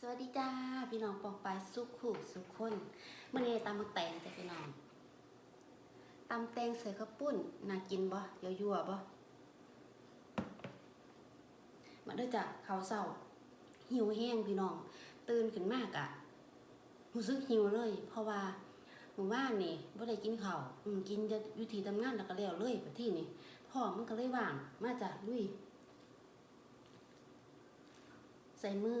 สวัสดีจ้า พี่น้องปองปายสุขหูสุขคนเมื่อนี้ตำมักแตงจ้ะพี่น้องตำแตงใส่ข้าวปุ้นน่ากินบ่เยยั่วบ่มาด้อจ้ะข้าวเช้า หิวแห้งพี่น้อง ตื่นขึ้นมากอะรู้สึกหิวเลย เพราะว่าหมู่บ้านนี่บ่ได้กินข้าวอืมกินจะอยู่ที่ทำงานแล้วก็แล้วเลยไปที่นี่พ่อมันก็เลยว่าง มาจ้ะลุย ใส่มือ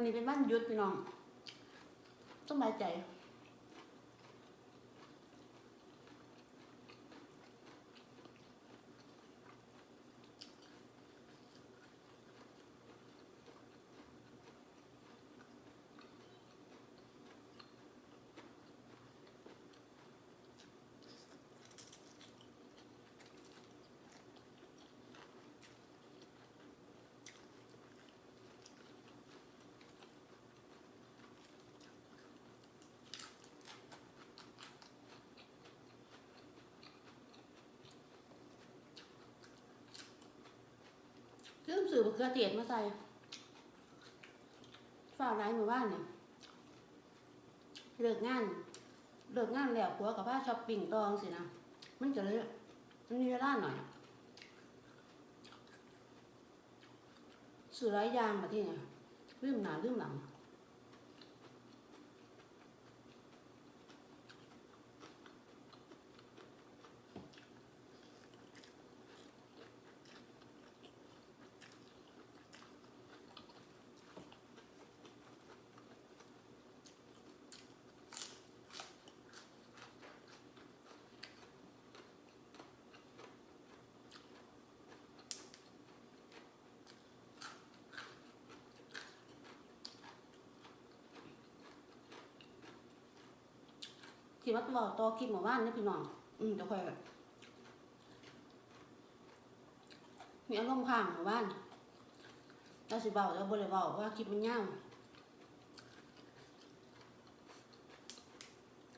วันนี้เป็นบ้านยุดพี่น้องสบายใจ ลืม สื่อมะเขือเทศมาใส่ฝาร้ายหมู่บ้านเนี่ยเลิกงานเลิกงานแล้วผัวกับผ้าช้อปปิ้งตองสินะมันจะเลยมันมีเวลาหน่อยสื่อหลายอย่างมาที่เนี่ยลืมหนาลืมหลัง ที่วัดบอกต่อคลิปหมู่บ้านเนี่ยพี่น้อง อืมจะค่อยแบบมีอารมณ์ข้างหมู่บ้านเราสิเบาแล้วบริเบาว่าคลิปมันยาว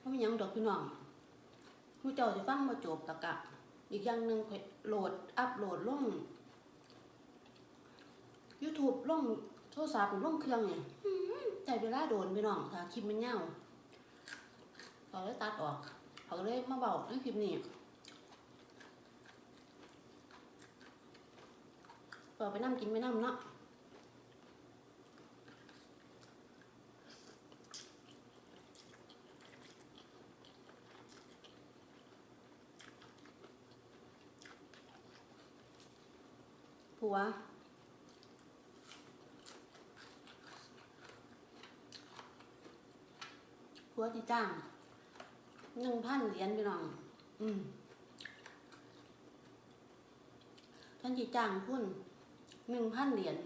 ก็มีหยังดอกพี่น้องผู้เจ้าจะฟังมาจบตะกะ อีกอย่างหนึ่งโหลดอัพโหลดลง YouTube ลงโทรศัพท์ลงเครื่องเนี่ยอื้อหือใจเวลาโดนพี่น้องถ้าคลิปมันยาว เขาเลยตัดออก เขาเลยมาบอกในคลิปนี้เปิดไปนั่งกินไปนั่งเนาะผัวผัวที่จ้าง หนึ่งพันเหรียญพี่น้อง อืมท่านจีจ้างคุณหนึ่งพันเหรียญ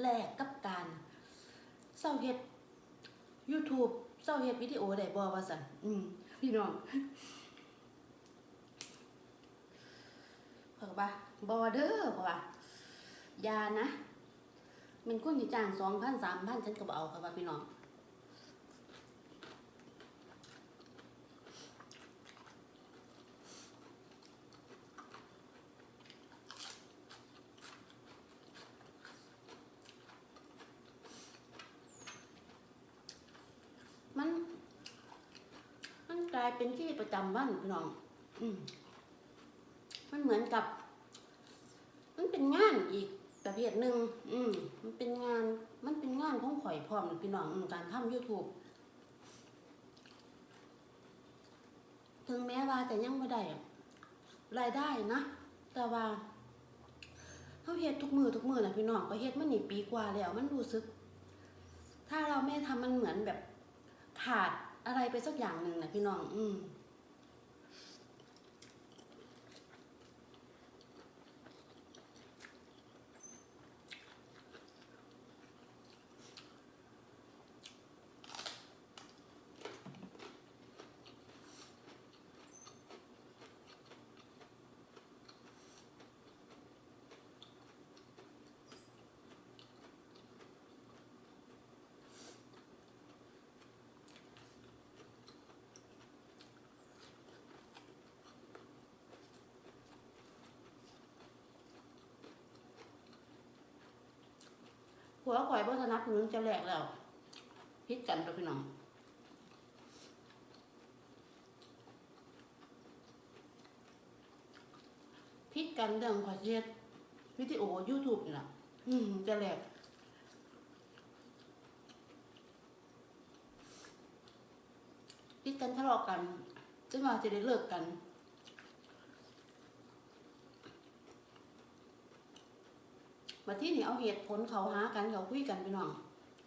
แลกกับการเศร้าเฮ็ด YouTube เศร้าเฮ็ดวิดีโอได้บ่ว่าสันอืมพี่น้องเพิ่นก็ว่าบ่เด้อเพราะว่าอย่านะ มันคนที่จ้างสองพันสามพันฉันก็บ่เอาค่ะว่าพี่น้อง ลายเป็นชีวิตประจำวันพี่น้องอมันเหมือนกับ มันเป็นงานอีกประเภทหนึ่งอืม มันเป็นงาน มันเป็นงานของข่อยพร้อมพี่น้องการทำ YouTube ถึงแม้ว่าแต่ยังไม่ได้รายได้นะ แต่ว่าเขาเฮ็ดทุกมือทุกมือแหละพี่น้องก็เฮ็ดมานี่ปีกว่าแล้ว มันรู้สึก ถ้าเราไม่ทำมันเหมือนแบบขาด อะไรไปสักอย่างหนึ่งนะพี่น้อง อืม ผัวข่อยบ่สนับสนุนจะแหลกแล้วพิดกันกับพี่น้องพิดกันเรื่องขอยเฮ็ดวิดีโอ YouTube นี่ละอืมจะแหลกพิดกันทะเลาะกันจนว่าจะได้เลิกกันาที่นี่เอาเหตุผลเขาหากันเขาคุยกันไปน้อง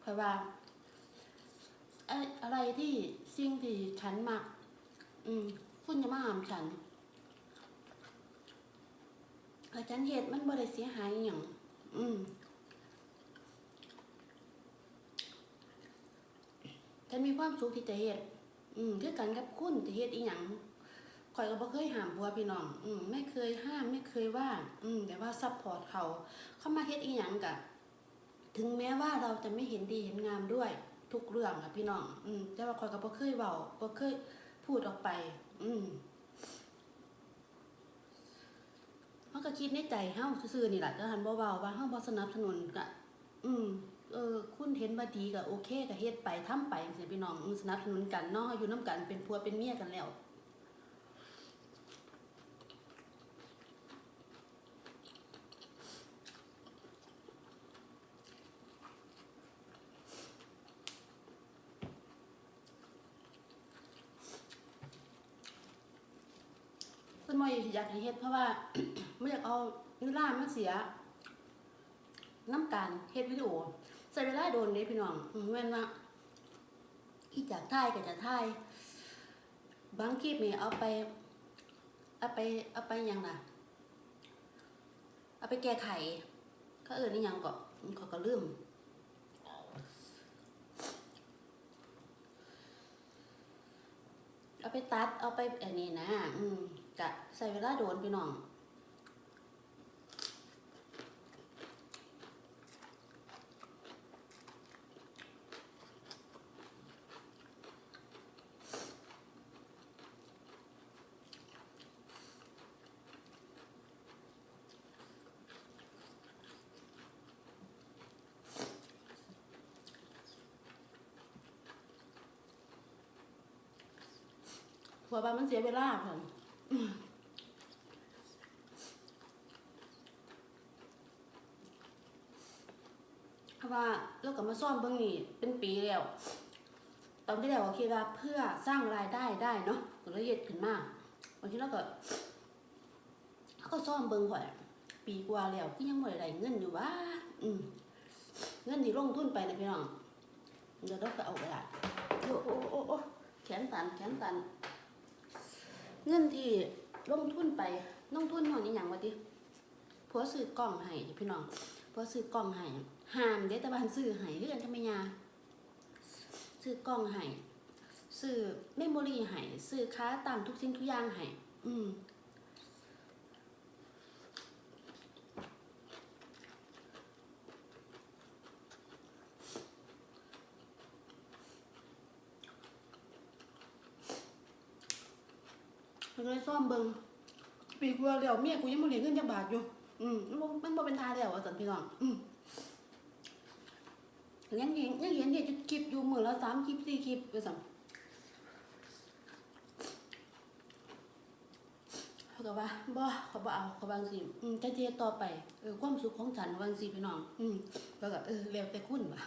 เพราะว่าอะไรที่สิ่งที่ฉันมัก อืม คุณจะมาหามฉันแต่ฉันเหตุมันบ่ได้เสียหายอย่างอืมฉันมีความสุขที่จะเหตุอืมคือกันกับคุณจะเหตุอีหยัง ข่อยก็บ่เคยห้ามผัวพี่น้อง อืมไม่เคยห้ามไม่เคยว่า อืมแต่ว่าซัพพอร์ตเขา เข้ามาเฮ็ดอีหยังกะ ถึงแม้ว่าเราจะไม่เห็นดีเห็นงามด้วย ทุกเรื่องอะพี่น้อง อืมแต่ว่าคอยก็บ่เคยเว้าบ่เคยพูดออกไป อืมเฮาก็คิดในใจเฮาซื่อๆนี่แหละแต่หันบ่เว้าว่าเฮาบ่สนับสนุนกะ อืมเออคุณเห็นว่าดีก็โอเคก็เฮ็ดไปทำไปจังซี่พี่น้องสนับสนุนกันเนาะอยู่นํกันเป็นผัวเป็นเมียกันแล้ว เพิ่นบ่ อยากให้เฮ็ดเพราะว่าไม่อยากเอาเวลามาเสียน้ำการเฮ็ดวิดีโอใช้เวลาโดนเด้พี่น้องแม่นว่าอีจากถ่ายก็จะถ่ายบางคลิปนี่เอาไปเอาไปเอาไปยังล่ะ เอาไปแก้ไขเขาเอิ้นอีหยังก็เขาก็ลืมเอาไปตัดเอาไปอันนี้นะ อืม กะใส่เวลาโดนพี่น้องเพราะว่ามันเสียเวลาเพิ่น เพราะว่าเราก็มาซ่อมเบิ่งนี่เป็นปีแล้ว ตอนที่แล้วก็คิดว่าเพื่อสร้างรายได้ได้เนาะก็เลยเย็ดขึ้นมาบางทีเราก็เราก็ซ่อมเบิ่งข่อยปีกว่าแล้วที่ยังได้ได้เงินอยู่ว่าอืมเงินที่ลงทุนไปนะพี่น้องเดี๋ยวเราก็เอาไปละโอ้โอ้โอ้แขนตันแขนตัน เงินที่ลงทุนไปลงทุนหน่อยนี่อย่างวะดิผัวซื้อกล่องให้พี่น้องผัวซื้อกล่องให้ห้ามเด้แต่บ้านซื้อให้คือกันทำไมยาซื้อกล่องให้ซื้อเมมโมรี่ให้ซื้อค้าตามทุกสิ่งทุกอย่างให้อืม เลยซ่อมเบิงปีกลัวาแล้วเมียกูยังบ่ได้เงินจักบาทอยู่ อืมมันบ่เป็นทาแล้วอะสันพี่น้องอืมยังเห็นยังเห็นเนี่ยวจะคลิปอยู่มื้อละสามคลิปสี่คลิปไปสั่งเขาก็ว่าบ่เขาบ่เอาเขาบางสิอืมแต่เจต่อไปเออความสุขของฉันบางสิพี่น้อง อืมแล้วก็เออแล้วแต่คุณว่ะ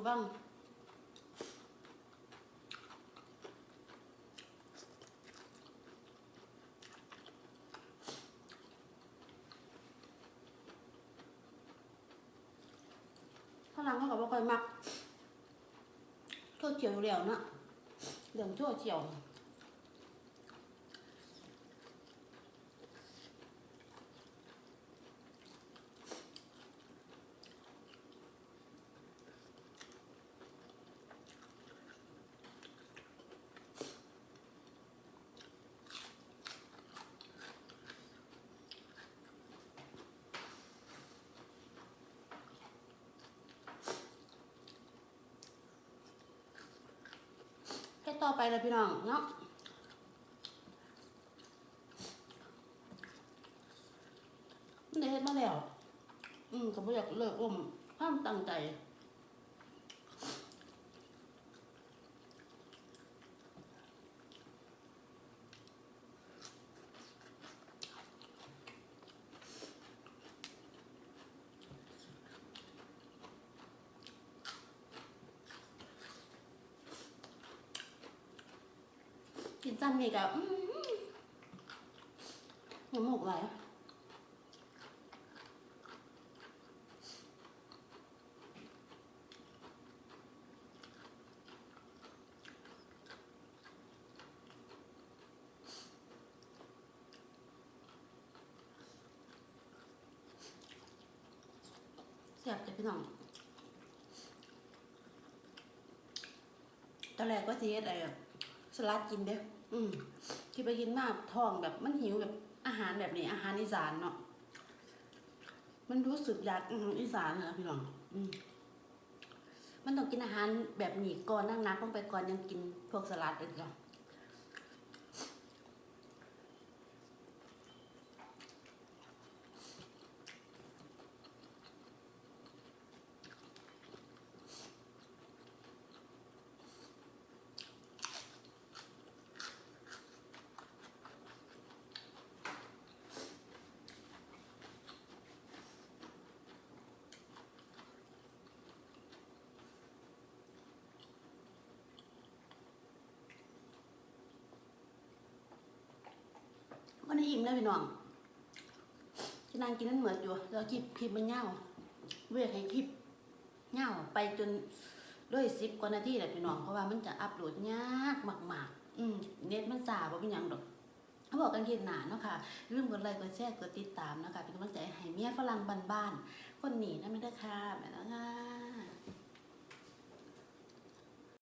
นี่าคือฟังฝรั่งเขาก็บ่ค่อยมักโทษเฉียวอยู่แล้วนะเรื่องโทษเฉียวแค่ ต่อไปเลยพี่น้องเนาะมันได้เฮ็ดมาแล้ว อืมก็บ่อยากเลิกอ้มความตั้งใจ กินจำนี่กับอื้อหือน้ำมูกไหลแซ่บจ้ะพี่น้อง ตอนแรกก็สิเฮ็ดไอ้ส ลัดกินเด้ออืมที่ไปกินมาท้องแบบมันหิวแบบอาหารแบบนี้ อาหารอีสานเนาะมันรู้สึกอยากอาหารอีสานเหรอพี่น้องอืมมันต้องกินอาหารแบบนี้ก่อนนั่งนักลงไปก่อนยังกินพวกสลัดอีกเหรอ อิ่มแล้วพี่น้องจะนั่งกินนั่นเหมือนอยู่แล้วคลิปคลิปมันเง่าเวียกให้คลิปเง่าไปจนด้วยสิบกว่านาทีแหละพี่น้องเพราะว่ามันจะอัพโหลดยากมากๆ อืมเน็ตมันสาบ่เป็นยังดอกเขาบอกกันคลิปหนาเนาะค่ะอย่าลืมกดไลค์กดแชร์กดติดตามนะคะเป็นกำลังใจให้เมียฝรั่งบ้านๆคนหนีนะไม่ได้ค่ะแม่นะคะ